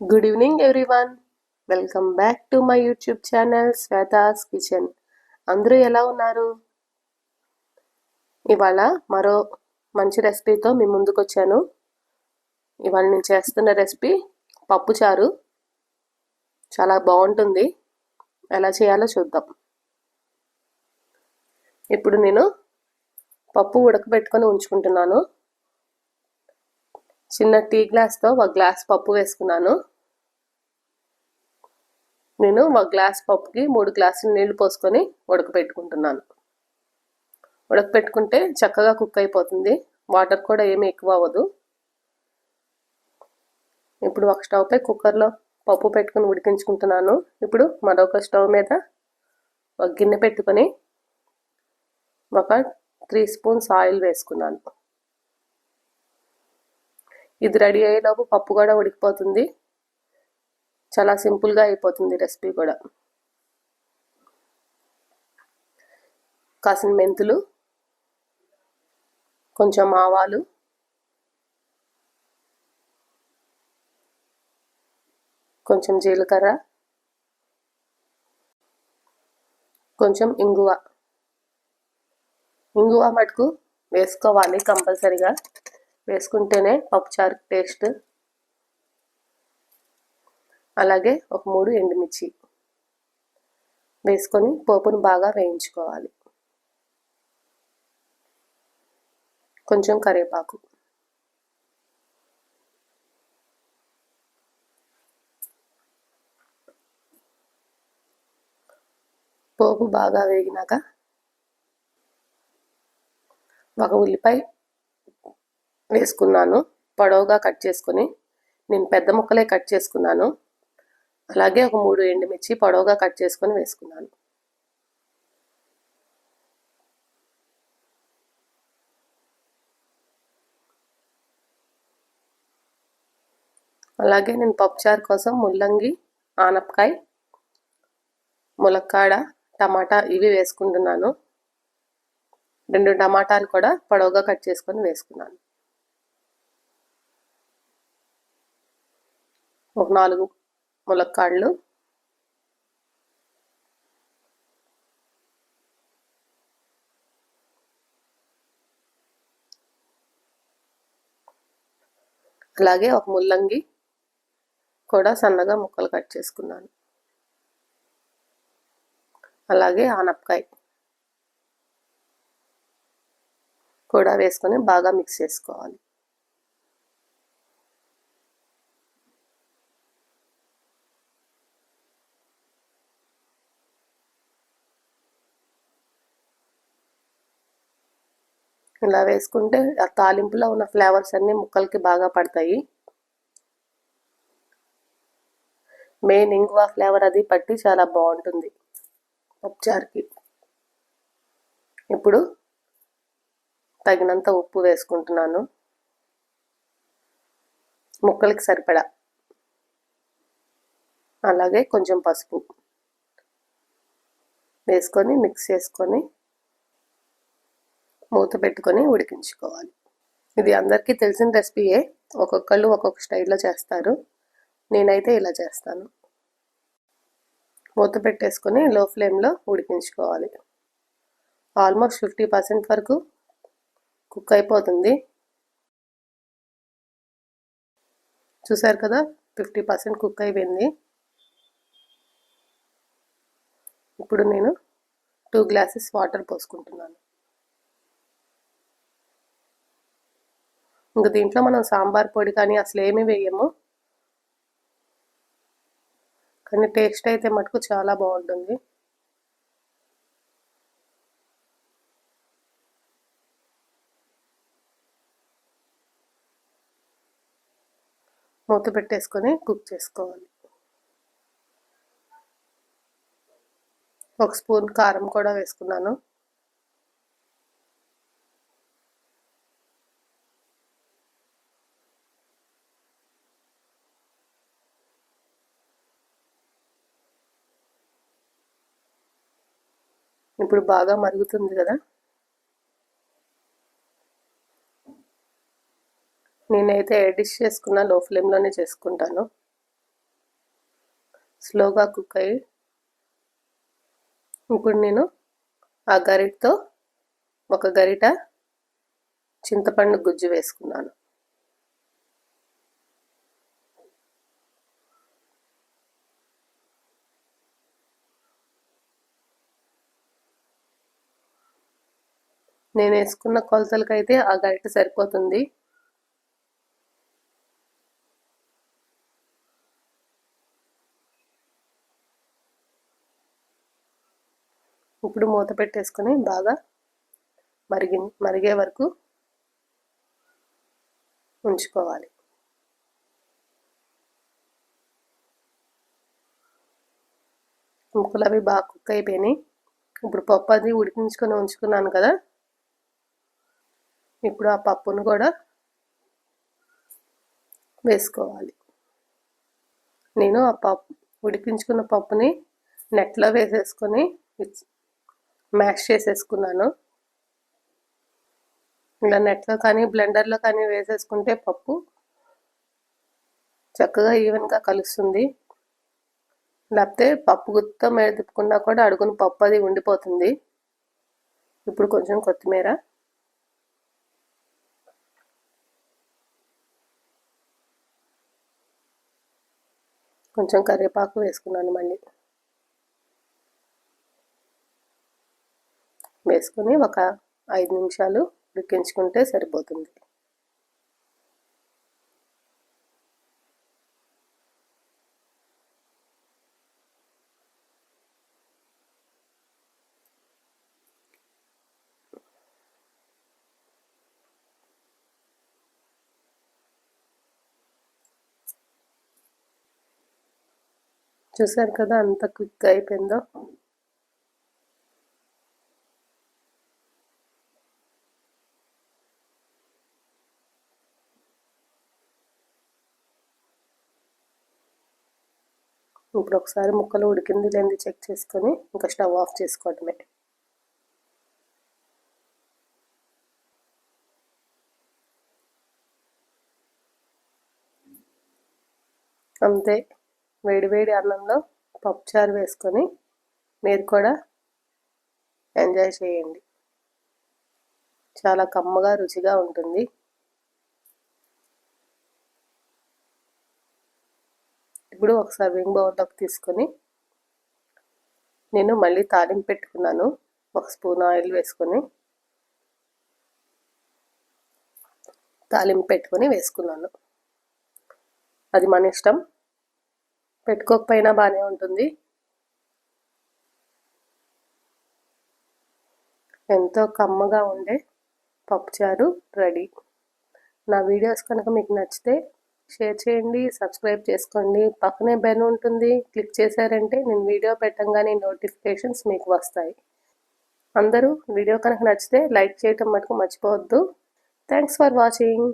Good evening everyone welcome back to my YouTube channel Shweta's kitchen అందరూ ఎలా ఉన్నారు? ఇవాళ మరో మంచి రెసిపీతో మీ ముందుకు వచ్చాను ఇవాళ నేను చేస్తున్న రెసిపీ పప్పుచారు చాలా బాగుంటుంది. ఎలా చేయాలో చూద్దాం. ఇప్పుడు నేను పప్పు ఉడకబెట్టుకొని ఉంచుకుంటున్నాను. చిన్న టీ గ్లాస్తో ఒక గ్లాస్ పప్పు వేసుకున్నాను. నేను ఒక గ్లాస్ పప్పుకి మూడు గ్లాసులు నీళ్ళు పోసుకొని ఉడకపెట్టుకుంటున్నాను. ఉడకపెట్టుకుంటే చక్కగా కుక్ అయిపోతుంది. వాటర్ కూడా ఏమీ ఎక్కువ అవ్వదు. ఇప్పుడు ఒక స్టవ్పై కుక్కర్లో పప్పు పెట్టుకొని ఉడికించుకుంటున్నాను. ఇప్పుడు మరొక స్టవ్ మీద ఒక గిన్నె పెట్టుకొని ఒక త్రీ స్పూన్స్ ఆయిల్ వేసుకున్నాను. ఇది రెడీ అయ్యేలోపు పప్పు కూడా ఉడికిపోతుంది. చాలా సింపుల్గా అయిపోతుంది రెసిపీ కూడా. కాసిన మెంతులు కొంచెం ఆవాలు కొంచెం జీలకర్ర కొంచెం ఇంగువ. ఇంగువ మటుకు వేసుకోవాలి కంపల్సరిగా. వేసుకుంటేనే పప్పుచారు టేస్ట్. అలాగే ఒక మూడు ఎండుమిర్చి వేసుకొని పోపును బాగా వేయించుకోవాలి. కొంచెం కరివేపాకు. పోపు బాగా వేగినాక ఒక ఉల్లిపాయ వేసుకున్నాను. పొడవుగా కట్ చేసుకుని నేను పెద్ద ముక్కలే కట్ చేసుకున్నాను. అలాగే ఒక మూడు ఎండుమిర్చి పొడవుగా కట్ చేసుకొని వేసుకున్నాను. అలాగే నేను పప్పుచారు కోసం ముల్లంగి ఆనపకాయ ములక్కాడ టమాటా ఇవి వేసుకుంటున్నాను. రెండు టమాటాలు కూడా పొడవుగా కట్ చేసుకొని వేసుకున్నాను. ఒక నాలుగు ములక్కాళ్ళు. అలాగే ఒక ముల్లంగి కూడా సన్నగా ముక్కలు కట్ చేసుకున్నాను. అలాగే ఆనపకాయ కూడా వేసుకొని బాగా మిక్స్ చేసుకోవాలి. ఇలా వేసుకుంటే ఆ తాలింపులో ఉన్న ఫ్లేవర్స్ అన్నీ ముక్కలకి బాగా పడతాయి. మెయిన్ ఇంగువ ఫ్లేవర్ అది పట్టి చాలా బాగుంటుంది పప్పుచారుకి. ఇప్పుడు తగినంత ఉప్పు వేసుకుంటున్నాను. ముక్కలకి సరిపడా. అలాగే కొంచెం పసుపు వేసుకొని మిక్స్ చేసుకొని మూత పెట్టుకొని ఉడికించుకోవాలి. ఇది అందరికీ తెలిసిన రెసిపీయే ఒక్కొక్కళ్ళు ఒక్కొక్క స్టైల్లో చేస్తారు. నేనైతే ఇలా చేస్తాను. మూత పెట్టేసుకొని లో ఫ్లేమ్లో ఉడికించుకోవాలి. ఆల్మోస్ట్ ఫిఫ్టీ పర్సెంట్ వరకు కుక్ అయిపోతుంది. చూసారు కదా? ఫిఫ్టీ పర్సెంట్ కుక్ అయిపోయింది. ఇప్పుడు నేను టూ గ్లాసెస్ వాటర్ పోసుకుంటున్నాను. ఇంకా దీంట్లో మనం సాంబార్ పొడి కానీ అసలు ఏమీ వేయము. కానీ టేస్ట్ అయితే మటుకు చాలా బాగుంటుంది. మూత పెట్టేసుకొని కుక్ చేసుకోవాలి. ఒక స్పూన్ కారం కూడా వేసుకున్నాను. ఇప్పుడు బాగా మరుగుతుంది కదా. నేనైతే డిష్ చేసుకున్న లో ఫ్లేమ్లోనే చేసుకుంటాను. స్లోగా కుక్ అయ్యి ఇప్పుడు నేను ఆ గరిటతో ఒక గరిట చింతపండు గుజ్జు వేసుకున్నాను. నేను వేసుకున్న కొలతలకైతే ఆ గరిట సరిపోతుంది. ఇప్పుడు మూత పెట్టేసుకొని బాగా మరిగి మరిగే వరకు ఉంచుకోవాలి. ముక్కలు అవి బాగా కుక్ అయిపోయినాయి. ఇప్పుడు పప్పు అది ఉడికించుకొని ఉంచుకున్నాను కదా. ఇప్పుడు ఆ పప్పును కూడా వేసుకోవాలి. నేను ఆ పప్పు ఉడికించుకున్న పప్పుని నెట్లో వేసేసుకొని మ్యాష్ చేసేసుకున్నాను. ఇలా నెట్లో కానీ బ్లెండర్లో కానీ వేసేసుకుంటే పప్పు చక్కగా ఈవెన్గా కలుస్తుంది. లేకపోతే పప్పు గుత్త మీద తిప్పుకున్నా కూడా అడుగున పప్పు అది ఉండిపోతుంది. ఇప్పుడు కొంచెం కొత్తిమీర కొంచెం కరివేపాకు వేసుకున్నాను మళ్ళీ. వేసుకొని ఒక ఐదు నిమిషాలు ఉడికించుకుంటే సరిపోతుంది. చూసారు కదా అంత క్విక్గా అయిపోయిందో? ఇప్పుడు ఒకసారి ముక్కలు ఉడికింది లేని చెక్ చేసుకొని ఇంకా స్టవ్ ఆఫ్ చేసుకోవటమే. అంతే. వేడివేడి అన్నంలో పప్పుచారు వేసుకొని మీరు కూడా ఎంజాయ్ చేయండి. చాలా కమ్మగా రుచిగా ఉంటుంది. ఇప్పుడు ఒక సర్వింగ్ బౌల్లోకి తీసుకొని నేను మళ్ళీ తాలింపు పెట్టుకున్నాను. ఒక స్పూన్ ఆయిల్ వేసుకొని తాలింపు పెట్టుకొని వేసుకున్నాను. అది మన ఇష్టం. పెట్టుకోకపోయినా బాగానే ఉంటుంది. ఎంతో కమ్మగా ఉండే పప్పుచారు రెడీ. నా వీడియోస్ కనుక మీకు నచ్చితే షేర్ చేయండి సబ్స్క్రైబ్ చేసుకోండి. పక్కనే బెల్ ఉంటుంది క్లిక్ చేశారంటే నేను వీడియో పెట్టంగానే నోటిఫికేషన్స్ మీకు వస్తాయి. అందరూ వీడియో కనుక నచ్చితే లైక్ చేయటం మటుకు మర్చిపోవద్దు. Thanks for watching.